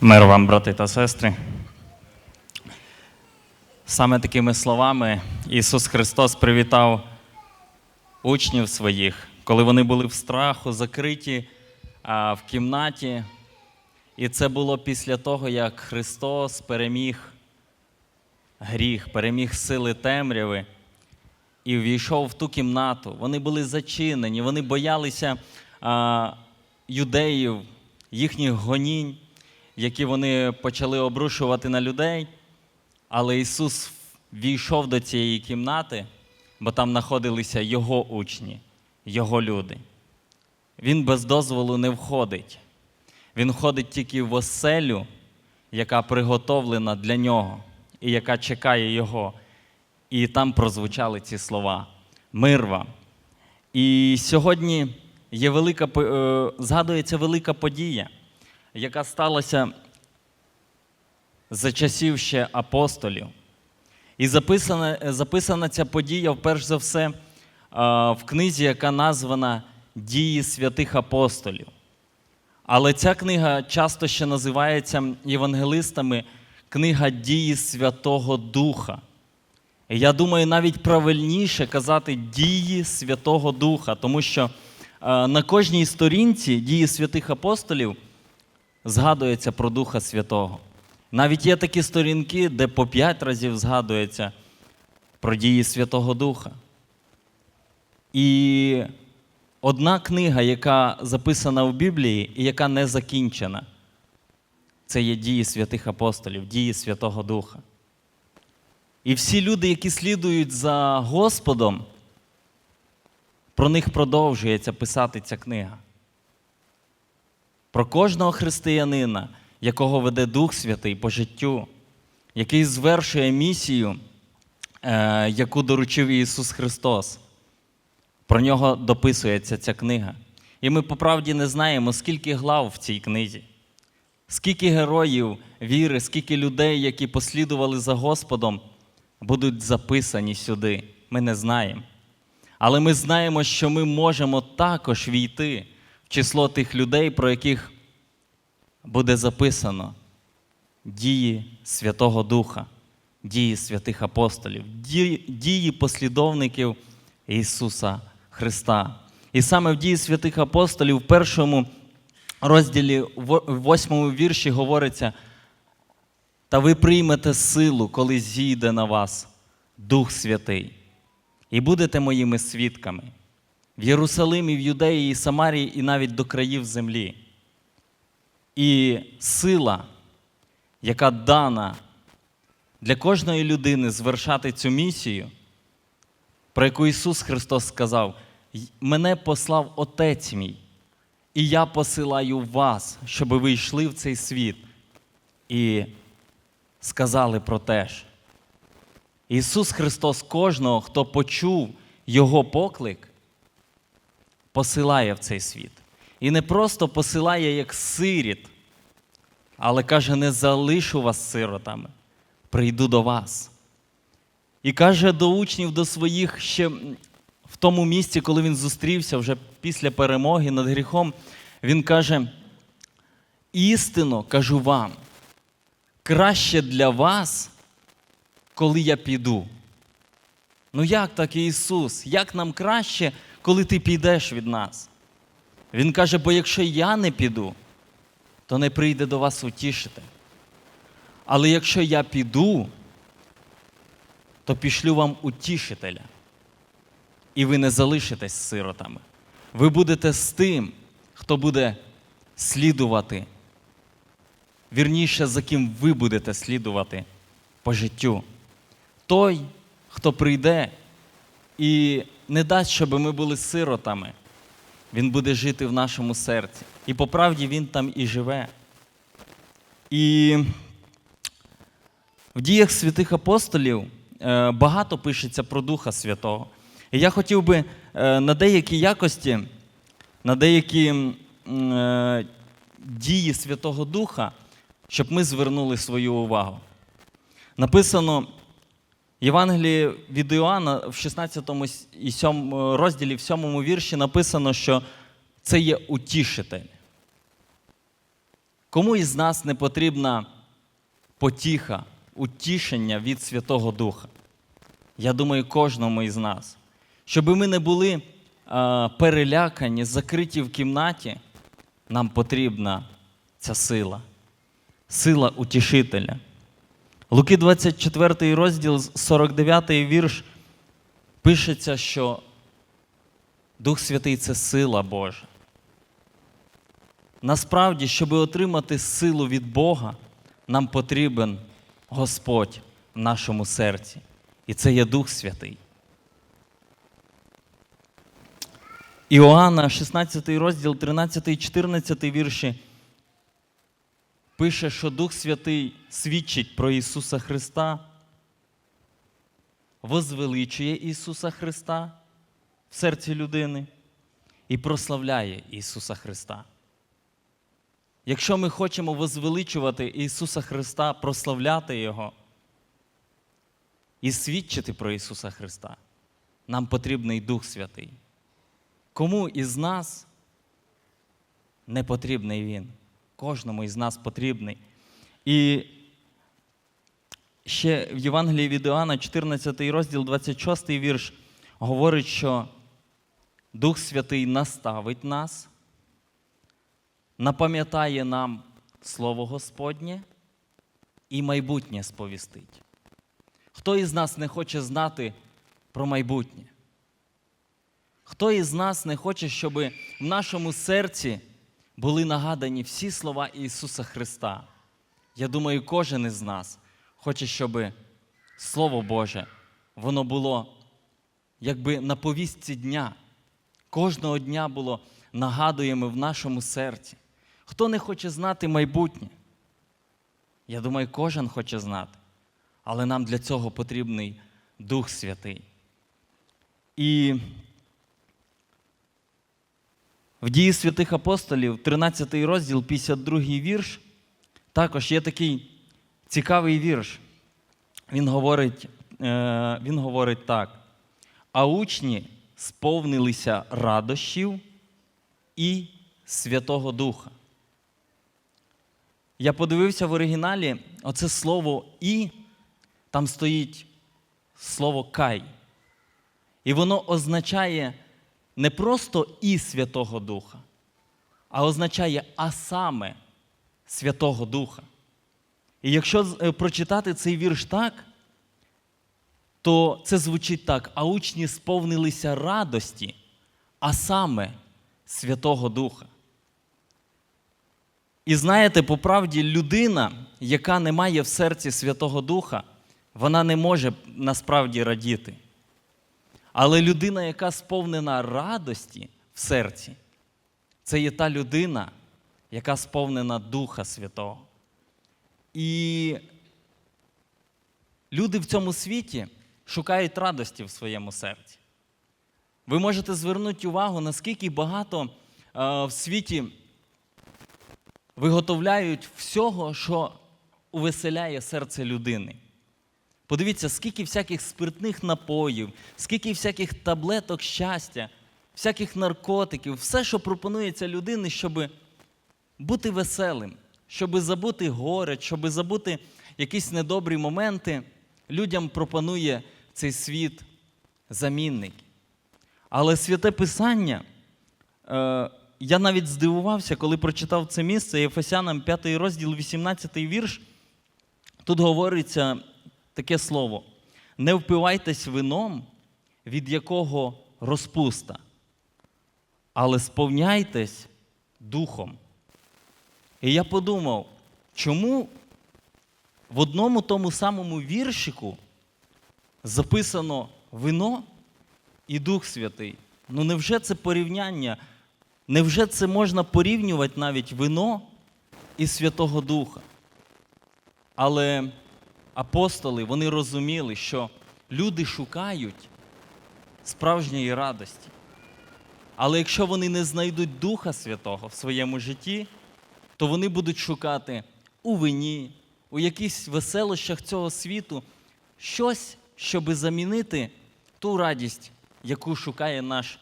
Мир вам, брати та сестри. Саме такими словами Ісус Христос привітав учнів своїх, коли вони були в страху, закриті в кімнаті. І це було після того, як Христос переміг гріх, переміг сили темряви і ввійшов в ту кімнату. Вони були зачинені, вони боялися юдеїв, їхніх гонінь, які вони почали обрушувати на людей. Але Ісус війшов до цієї кімнати, бо там знаходилися Його учні, Його люди. Він без дозволу не входить. Він входить тільки в оселю, яка приготовлена для нього і яка чекає Його. І там прозвучали ці слова: Мир вам. І сьогодні є велика, е, згадується велика подія, яка сталася за часів ще апостолів. І записана, записана ця подія, вперше за все, в книзі, яка названа Дії святих апостолів. Але ця книга часто ще називається євангелистами книга дії Святого Духа. Я думаю, навіть правильніше казати дії Святого Духа, тому що е, на кожній сторінці дії святих апостолів згадується про Духа Святого. Навіть є такі сторінки, де по п'ять разів згадується про дії Святого Духа. І одна книга, яка записана в Біблії і яка не закінчена, це є дії святих апостолів, дії Святого Духа. І всі люди, які слідують за Господом, про них продовжується писати ця книга. Про кожного християнина, якого веде Дух Святий по життю, який звершує місію, е, яку доручив Ісус Христос. Про нього дописується ця книга. І ми по правді не знаємо, скільки глав в цій книзі, скільки героїв віри, скільки людей, які послідували за Господом, будуть записані сюди. Ми не знаємо. Але ми знаємо, що ми можемо також війти число тих людей, про яких буде записано дії Святого Духа, дії святих апостолів, дії послідовників Ісуса Христа. І саме в дії святих апостолів, в першому розділі, в восьмому вірші говориться, та ви приймете силу, коли зійде на вас Дух Святий, і будете моїми свідками в Єрусалимі, в Юдеї і Самарії, і навіть до країв землі. І сила, яка дана для кожної людини звершати цю місію, про яку Ісус Христос сказав: мене послав Отець мій, і я посилаю вас, щоб ви йшли в цей світ. І сказали про те ж. Ісус Христос кожного, хто почув Його поклик, посилає в цей світ. І не просто посилає як сиріт, але каже: не залишу вас сиротами, прийду до вас. І каже до учнів, до своїх ще в тому місці, коли він зустрівся вже після перемоги над гріхом, він каже: істинно кажу вам, краще для вас, коли я піду. Ну як так, Ісус? Як нам краще, коли ти підеш від нас? Він каже: бо якщо я не піду, то не прийде до вас утішити. Але якщо я піду, то пішлю вам утішителя. І ви не залишитесь сиротами. Ви будете з тим, хто буде слідувати. Вірніше, за ким ви будете слідувати по життю. Той, хто прийде і не дасть, щоб ми були сиротами, він буде жити в нашому серці. І по правді він там і живе. І в діях святих апостолів е, багато пишеться про Духа Святого. І я хотів би е, на деякі якості, на деякі е, дії Святого Духа, щоб ми звернули свою увагу. Написано Євангелії від Іоанна в 16 і 7 розділі, в 7 вірші написано, що це є утішитель. Кому із нас не потрібна потіха, утішення від Святого Духа? Я думаю, кожному із нас. Щоб ми не були а, перелякані, закриті в кімнаті, нам потрібна ця сила, сила утішителя. Луки 24 розділ, 49 вірш, пишеться, що Дух Святий це сила Божа. Насправді, щоб отримати силу від Бога, нам потрібен Господь в нашому серці. І це є Дух Святий. Іоанна, 16 розділ, 13, 14 вірші, пише, що Дух Святий свідчить про Ісуса Христа, возвеличує Ісуса Христа в серці людини і прославляє Ісуса Христа. Якщо ми хочемо возвеличувати Ісуса Христа, прославляти Його і свідчити про Ісуса Христа, нам потрібний Дух Святий. Кому із нас не потрібний Він? Кожному із нас потрібний. І ще в Євангелії від Іоанна, 14 розділ, 26 вірш, говорить, що Дух Святий наставить нас, напам'ятає нам Слово Господнє і майбутнє сповістить. Хто із нас не хоче знати про майбутнє? Хто із нас не хоче, щоб в нашому серці були нагадані всі слова Ісуса Христа? Я думаю, кожен із нас хоче, щоб Слово Боже, воно було якби на повістці дня. Кожного дня було нагадуємо в нашому серці. Хто не хоче знати майбутнє? Я думаю, кожен хоче знати. Але нам для цього потрібний Дух Святий. І в дії святих апостолів, 13 розділ, 52 вірш, також є такий цікавий вірш. Він говорить, е, він говорить так. А учні сповнилися радощів і Святого Духа. Я подивився в оригіналі, оце слово і, там стоїть слово кай. І воно означає не просто і Святого Духа, а означає а саме Святого Духа. І якщо е, прочитати цей вірш так, то це звучить так: а учні сповнилися радості, а саме Святого Духа. І знаєте, по правді, людина, яка не має в серці Святого Духа, вона не може насправді радіти. Але людина, яка сповнена радості в серці, це є та людина, яка сповнена Духа Святого. І люди в цьому світі шукають радості в своєму серці. Ви можете звернути увагу, наскільки багато е, в світі виготовляють всього, що увеселяє серце людини. Подивіться, скільки всяких спиртних напоїв, скільки всяких таблеток щастя, всяких наркотиків, все, що пропонується людині, щоб бути веселим, щоб забути горе, щоб забути якісь недобрі моменти, людям пропонує цей світ замінник. Але святе Писання, е, я навіть здивувався, коли прочитав це місце, Єфесянам 5 розділ, 18 вірш. Тут говориться таке слово: не впивайтесь вином, від якого розпуста, але сповняйтесь духом. І я подумав, чому в одному тому самому віршику записано вино і Дух Святий? Ну невже це порівняння? Невже це можна порівнювати навіть вино і Святого Духа? Але апостоли вони розуміли, що люди шукають справжньої радості. Але якщо вони не знайдуть Духа Святого в своєму житті, то вони будуть шукати у вині, у якихось веселощах цього світу щось, щоби замінити ту радість, яку шукає наш,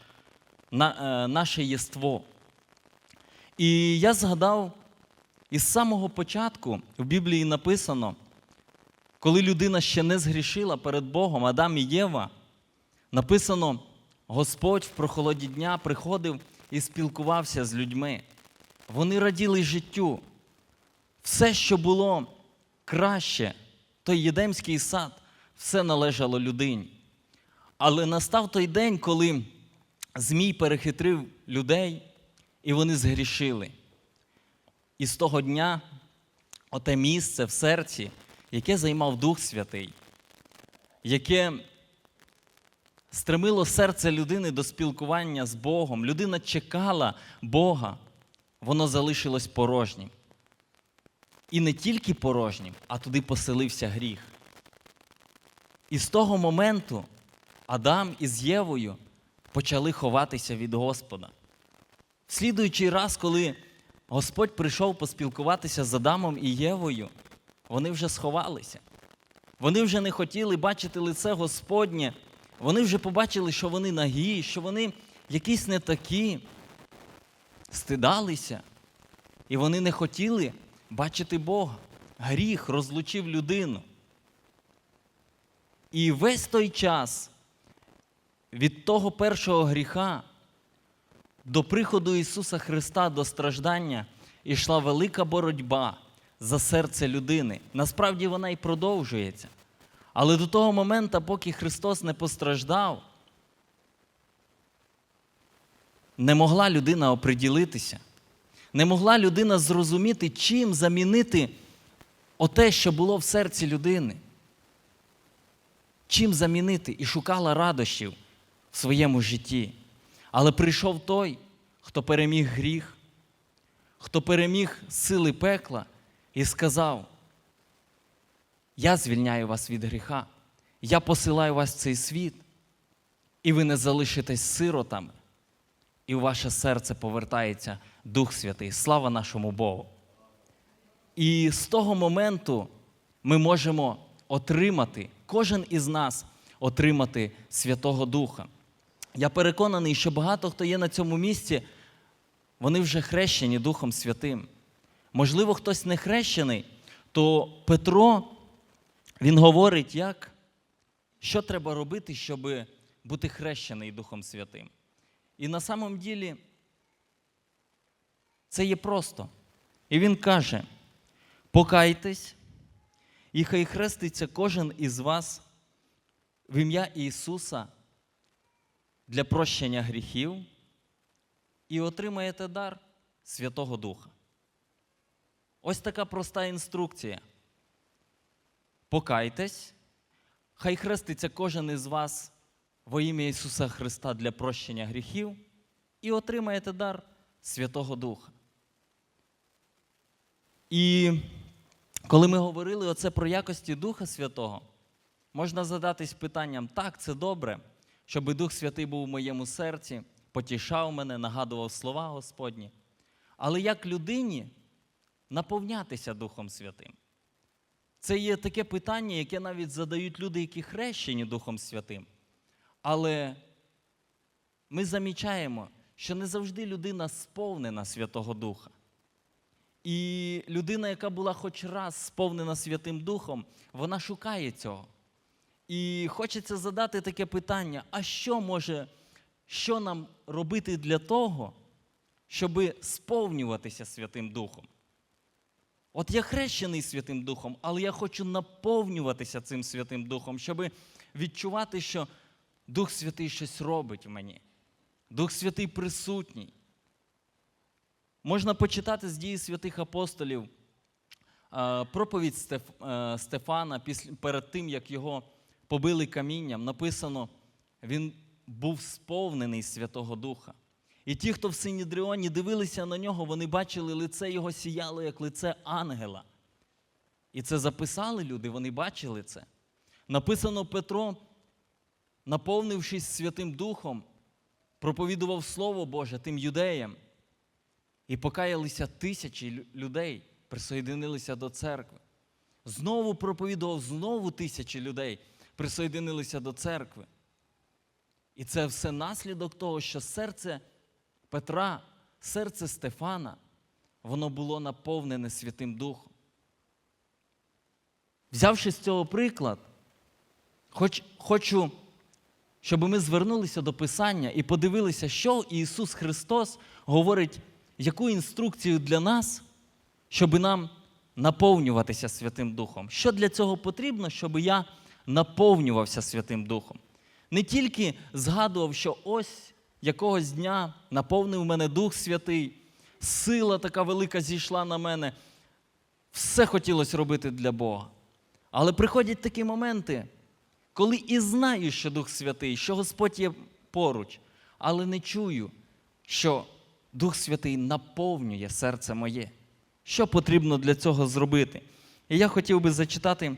на, е, наше єство. І я згадав І з самого початку в Біблії написано, коли людина ще не згрішила перед Богом, Адам і Єва, написано, Господь в прохолоді дня приходив і спілкувався з людьми. Вони раділи життю. Все, що було краще, той Єдемський сад, все належало людині. Але настав той день, коли Змій перехитрив людей, і вони згрішили. І з того дня оте місце в серці, яке займав Дух Святий, яке стремило серце людини до спілкування з Богом, людина чекала Бога, воно залишилось порожнім. І не тільки порожнім, а туди поселився гріх. І з того моменту Адам із Євою почали ховатися від Господа. Слідуючий раз, коли Господь прийшов поспілкуватися з Адамом і Євою, вони вже сховалися. Вони вже не хотіли бачити лице Господнє. Вони вже побачили, що вони нагі, що вони якісь не такі, стидалися. І вони не хотіли бачити Бога. Гріх розлучив людину. І весь той час від того першого гріха до приходу Ісуса Христа до страждання йшла велика боротьба за серце людини. Насправді вона і продовжується. Але до того моменту, поки Христос не постраждав, не могла людина оприділитися, не могла людина зрозуміти, чим замінити оте, що було в серці людини. Чим замінити і шукала радощів в своєму житті. Але прийшов той, хто переміг гріх, хто переміг сили пекла і сказав: Я звільняю вас від гріха, я посилаю вас в цей світ, і ви не залишитесь сиротами, і в ваше серце повертається Дух Святий. Слава нашому Богу. І з того моменту ми можемо отримати, кожен із нас отримати Святого Духа. Я переконаний, що багато хто є на цьому місці, вони вже хрещені Духом Святим. Можливо, хтось не хрещений, то Петро, він говорить, як, що треба робити, щоб бути хрещений Духом Святим. І на самом ділі це є просто. І він каже: покайтесь, і хай хреститься кожен із вас в ім'я Ісуса для прощення гріхів і отримаєте дар Святого Духа. Ось така проста інструкція. Покайтесь, хай хреститься кожен із вас во ім'я Ісуса Христа для прощення гріхів і отримаєте дар Святого Духа. І коли ми говорили оце про якості Духа Святого, можна задатись питанням: так, це добре, щоб Дух Святий був у моєму серці, потішав мене, нагадував слова Господні. Але як людині наповнятися Духом Святим? Це є таке питання, яке навіть задають люди, які хрещені Духом Святим. Але ми замічаємо, що не завжди людина сповнена Святого Духа. І людина, яка була хоч раз сповнена Святим Духом, вона шукає цього. І хочеться задати таке питання: а що може, що нам робити для того, щоб сповнюватися Святим Духом? От я хрещений Святим Духом, але я хочу наповнюватися цим Святим Духом, щоб відчувати, що Дух Святий щось робить в мені. Дух Святий присутній. Можна почитати з дії святих апостолів проповідь е, Стефана перед тим, як його побили камінням. Написано, він був сповнений Святого Духа. І ті, хто в Синідріоні дивилися на нього, вони бачили лице його сіяло, як лице ангела. І це записали люди, вони бачили це. Написано Петро, наповнившись Святим Духом, проповідував Слово Боже тим юдеям. І покаялися тисячі людей, присоєдинилися до церкви. Знову проповідував, знову тисячі людей присоєдинилися до церкви. І це все наслідок того, що серце Петра, серце Стефана воно було наповнене Святим Духом. Взявши з цього приклад, хоч, хочу, щоб ми звернулися до Писання і подивилися, що Ісус Христос говорить, яку інструкцію для нас, щоб нам наповнюватися Святим Духом. Що для цього потрібно, щоб я наповнювався Святим Духом? Не тільки згадував, що ось якогось дня наповнив мене Дух Святий, сила така велика зійшла на мене. Все хотілося робити для Бога. Але приходять такі моменти, коли і знаю, що Дух Святий, що Господь є поруч, але не чую, що Дух Святий наповнює серце моє. Що потрібно для цього зробити? І я хотів би зачитати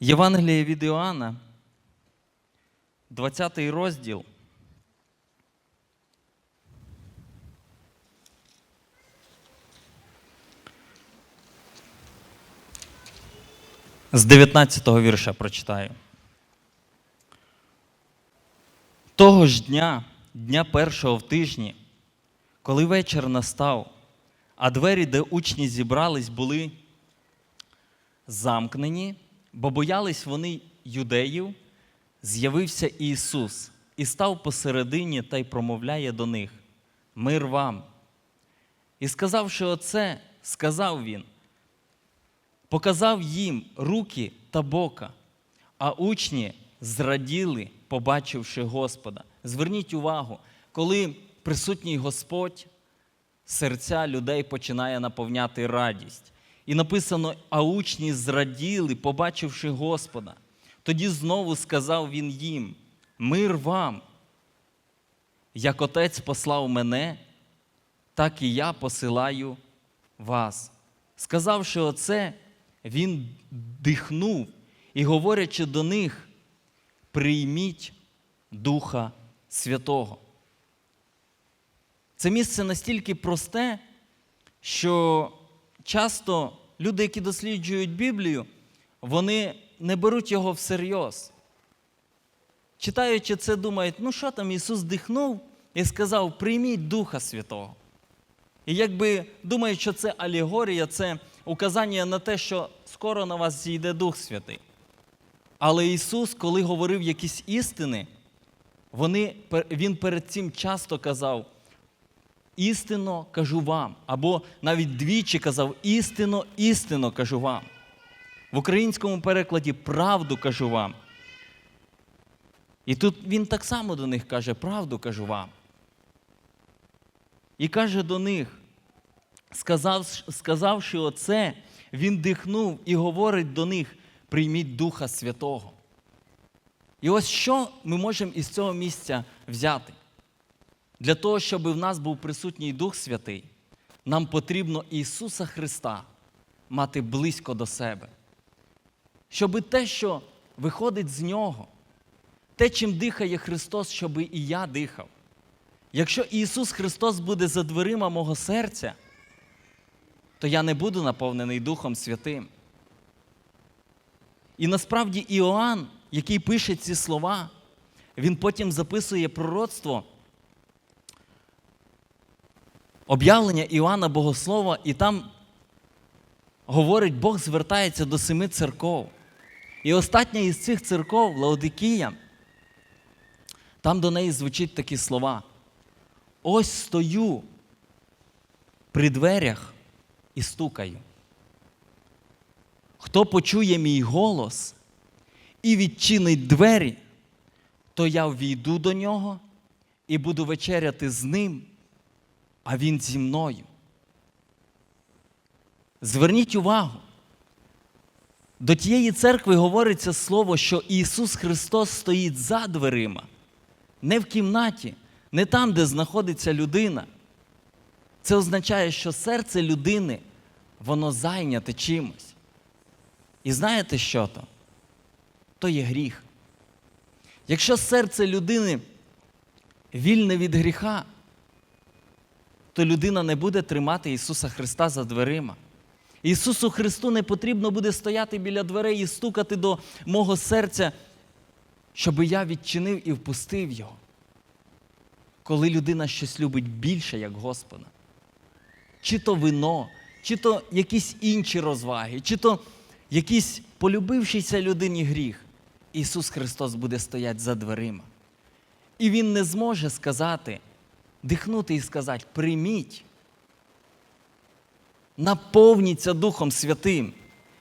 Євангеліє від Іоанна, 20 розділ. З 19 го вірша прочитаю. Того ж дня, дня першого в тижні, коли вечір настав, а двері, де учні зібрались, були замкнені, бо боялись вони юдеїв, з'явився Ісус і став посередині та й промовляє до них: Мир вам. І сказавши оце, сказав він, показав їм руки та бока, а учні зраділи, побачивши Господа. Зверніть увагу, коли присутній Господь, серця людей починає наповняти радість. І написано, а учні зраділи, побачивши Господа. Тоді знову сказав він їм: Мир вам! Як Отець послав мене, так і я посилаю вас. Сказавши оце, він дихнув і, говорячи до них, прийміть Духа Святого. Це місце настільки просте, що часто люди, які досліджують Біблію, вони не беруть його всерйоз. Читаючи це, думають, ну що там Ісус дихнув і сказав, прийміть Духа Святого. І якби думають, що це алегорія, це указання на те, що скоро на вас зійде Дух Святий. Але Ісус, коли говорив якісь істини, вони, Він перед цим часто казав, істинно кажу вам. Або навіть двічі казав, істинно, істинно кажу вам. В українському перекладі правду кажу вам. І тут він так само до них каже, правду кажу вам. І каже до них, сказав, сказавши оце, він дихнув і говорить до них: прийміть Духа Святого. І ось що ми можемо із цього місця взяти? Для того, щоб в нас був присутній Дух Святий, нам потрібно Ісуса Христа мати близько до себе. Щоб те, що виходить з Нього, те, чим дихає Христос, щоб і я дихав. Якщо Ісус Христос буде за дверима мого серця, то я не буду наповнений Духом Святим. І насправді Іоанн, який пише ці слова, він потім записує пророцтво, об'явлення Іоанна Богослова, і там говорить, Бог звертається до семи церков. І остання із цих церков, Лаодикія, там до неї звучить такі слова. Ось стою при дверях і стукаю. Хто почує мій голос і відчинить двері, то я ввійду до нього і буду вечеряти з ним, а він зі мною. Зверніть увагу. До тієї церкви говориться слово, що Ісус Христос стоїть за дверима, не в кімнаті, не там, де знаходиться людина. Це означає, що серце людини, воно зайняте чимось. І знаєте що то? То є гріх. Якщо серце людини вільне від гріха, то людина не буде тримати Ісуса Христа за дверима. Ісусу Христу не потрібно буде стояти біля дверей і стукати до мого серця, щоб я відчинив і впустив Його. Коли людина щось любить більше, як Господа. чи то вино, чи то якісь інші розваги, чи то якийсь полюбившийся людині гріх, Ісус Христос буде стояти за дверима. І Він не зможе сказати, дихнути і сказати, прийміть, наповніться Духом Святим.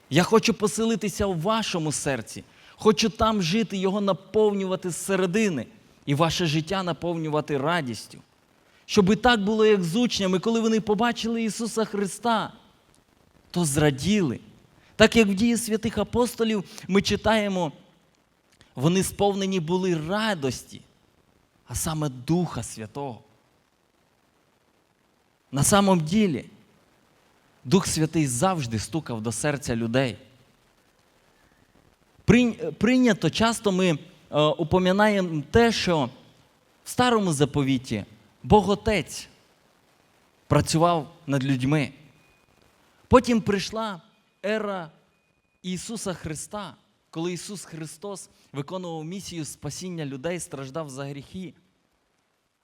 Я хочу поселитися в вашому серці, хочу там жити, його наповнювати зсередини і ваше життя наповнювати радістю. Щоб і так було, як з учнями, коли вони побачили Ісуса Христа, то зраділи. Так як в дії святих апостолів ми читаємо, вони сповнені були радості, а саме Духа Святого. На самом ділі, Дух Святий завжди стукав до серця людей. Прийнято часто ми е, упоминаємо те, що в старому заповіті Бог Отець працював над людьми. Потім прийшла ера Ісуса Христа, коли Ісус Христос виконував місію спасіння людей, страждав за гріхи.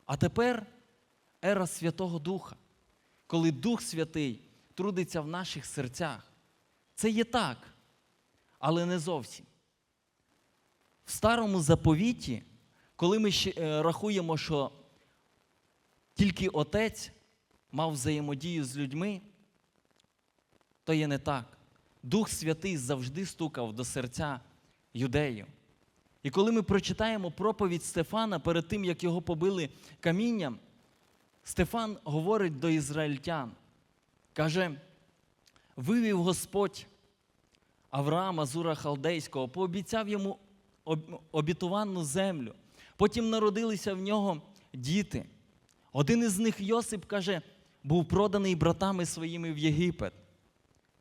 А тепер ера Святого Духа, коли Дух Святий трудиться в наших серцях. Це є так, але не зовсім. В старому заповіті, коли ми ще, е, рахуємо, що тільки Отець мав взаємодію з людьми, то є не так. Дух Святий завжди стукав до серця юдеїв. І коли ми прочитаємо проповідь Стефана перед тим, як його побили камінням, Стефан говорить до ізраїльтян, каже, вивів Господь Авраама Зура Халдейського, пообіцяв йому об- землю. Потім народилися в нього діти. Один із них, Йосип, каже, був проданий братами своїми в Єгипет.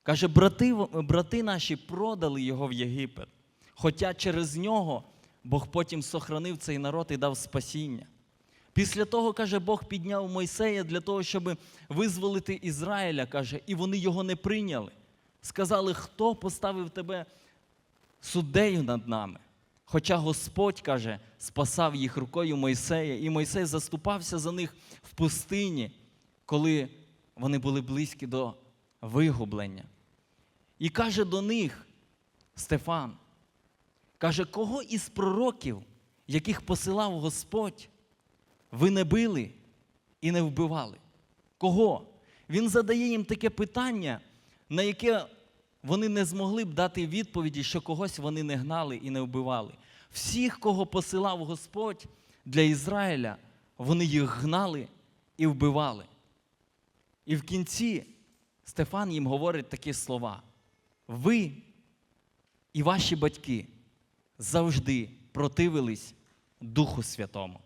Каже, брати, брати наші продали його в Єгипет. Хоча через нього Бог потім сохранив цей народ і дав спасіння. Після того, каже, Бог підняв Мойсея для того, щоб визволити Ізраїля, каже, і вони його не прийняли. Сказали, хто поставив тебе суддею над нами? Хоча Господь, каже, спасав їх рукою Мойсея, і Мойсей заступався за них в пустині, коли вони були близькі до вигублення. І каже до них Стефан, каже, кого із пророків, яких посилав Господь, ви не били і не вбивали? Кого? Він задає їм таке питання, на яке вони не змогли б дати відповіді, що когось вони не гнали і не вбивали. Всіх, кого посилав Господь для Ізраїля, вони їх гнали і вбивали. І в кінці Стефан їм говорить такі слова: ви і ваші батьки завжди противились Духу Святому,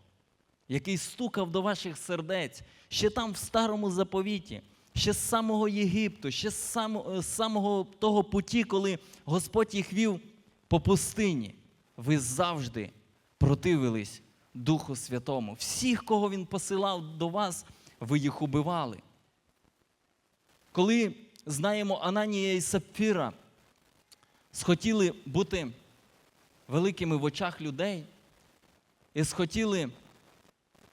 який стукав до ваших сердець ще там в старому заповіті, ще з самого Єгипту, ще з самого, з самого того путі, коли Господь їх вів по пустині. Ви завжди противились Духу Святому. Всіх, кого Він посилав до вас, ви їх убивали. Коли знаємо Ананія і Сапфіра, схотіли бути великими в очах людей і схотіли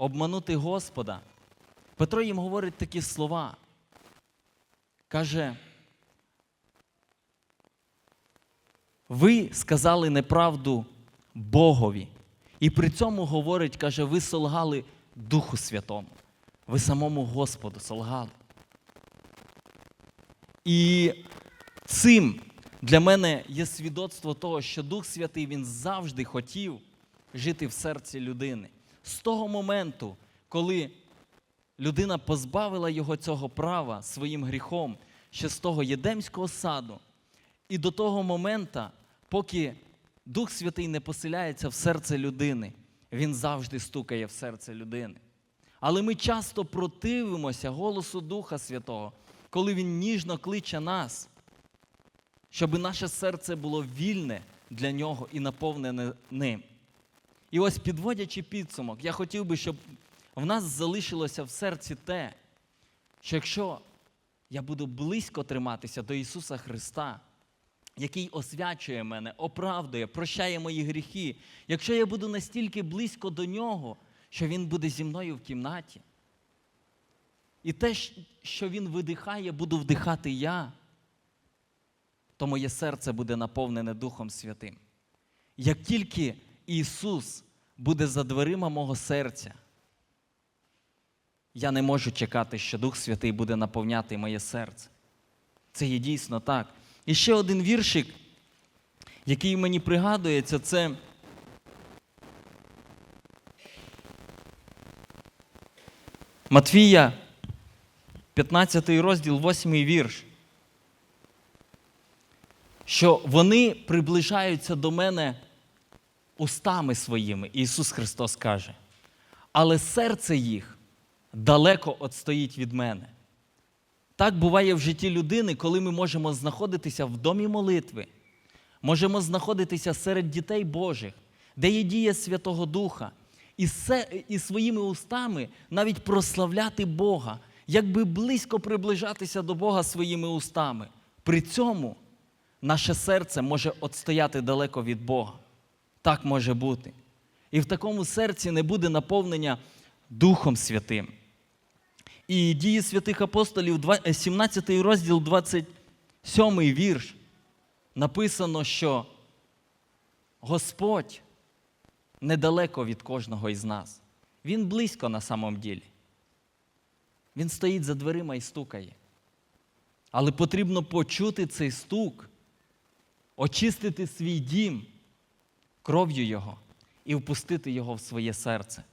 обманути Господа, Петро їм говорить такі слова. Каже, ви сказали неправду Богові. І при цьому говорить, каже, ви солгали Духу Святому. Ви самому Господу солгали. І цим для мене є свідоцтво того, що Дух Святий Він завжди хотів жити в серці людини. З того моменту, коли людина позбавила його цього права своїм гріхом, ще з того Єдемського саду, і до того моменту, поки Дух Святий не поселяється в серце людини, він завжди стукає в серце людини. Але ми часто противимося голосу Духа Святого, коли Він ніжно кличе нас, щоб наше серце було вільне для нього і наповнене ним. І ось підводячи підсумок, я хотів би, щоб в нас залишилося в серці те, що якщо я буду близько триматися до Ісуса Христа, який освячує мене, оправдує, прощає мої гріхи, якщо я буду настільки близько до Нього, що Він буде зі мною в кімнаті, І те, що Він видихає, буду вдихати я, то моє серце буде наповнене Духом Святим. Як тільки Ісус буде за дверима мого серця, я не можу чекати, що Дух Святий буде наповняти моє серце. Це є дійсно так. І ще один віршик, який мені пригадується, це Матвія, 15 розділ, 8 вірш. Що вони приближаються до мене устами своїми, Ісус Христос каже. Але серце їх далеко отстоїть від мене. Так буває в житті людини, коли ми можемо знаходитися в домі молитви, можемо знаходитися серед дітей Божих, де є дія Святого Духа, і, се, і своїми устами навіть прославляти Бога, якби близько приближатися до Бога своїми устами. При цьому наше серце може отстояти далеко від Бога. Так може бути. І в такому серці не буде наповнення Духом Святим. І дії святих апостолів, два- е, 17 розділ, 27 вірш, написано, що Господь недалеко від кожного із нас. Він близько на самом ділі. Він стоїть за дверима і стукає. Але потрібно почути цей стук, очистити свій дім кров'ю Його і впустити його в своє серце,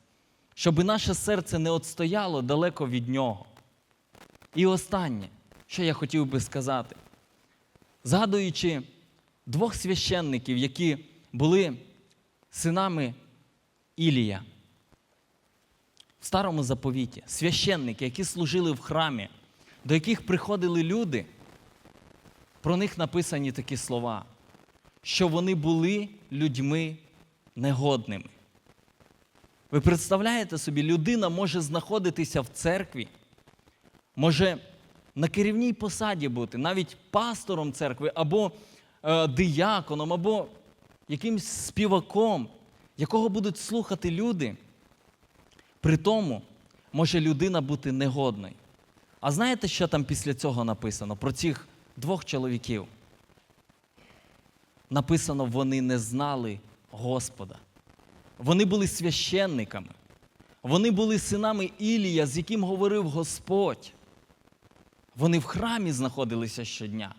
щоб наше серце не отстояло далеко від нього. І останнє, що я хотів би сказати, згадуючи двох священників, які були синами Ілія в старому заповіті, священники, які служили в храмі, до яких приходили люди, про них написані такі слова, що вони були людьми негодними. Ви представляєте собі, людина може знаходитися в церкві, може на керівній посаді бути, навіть пастором церкви, або е, дияконом, або якимсь співаком, якого будуть слухати люди. При тому може людина бути негодною. А знаєте, що там після цього написано про цих двох чоловіків? Написано, вони не знали Господа. Вони були священниками. Вони були синами Ілія, з яким говорив Господь. Вони в храмі знаходилися щодня.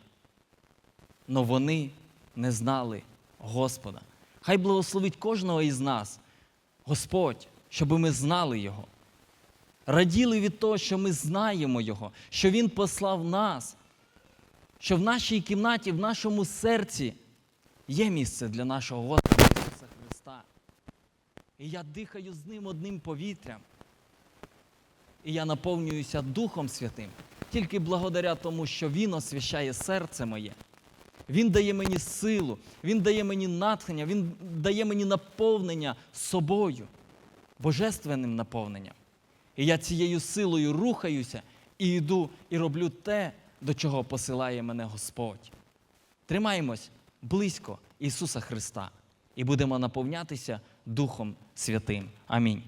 Но вони не знали Господа. Хай благословить кожного із нас, Господь, щоб ми знали Його. Раділи від того, що ми знаємо Його, що Він послав нас, що в нашій кімнаті, в нашому серці є місце для нашого Господа Ісуса Христа. І я дихаю з ним одним повітрям. І я наповнююся Духом Святим тільки благодаря тому, що Він освящає серце моє. Він дає мені силу, Він дає мені натхнення, Він дає мені наповнення собою, божественним наповненням. І я цією силою рухаюся і йду і роблю те, до чого посилає мене Господь. Тримаємось близько Ісуса Христа і будемо наповнятися Духом Святим. Амінь.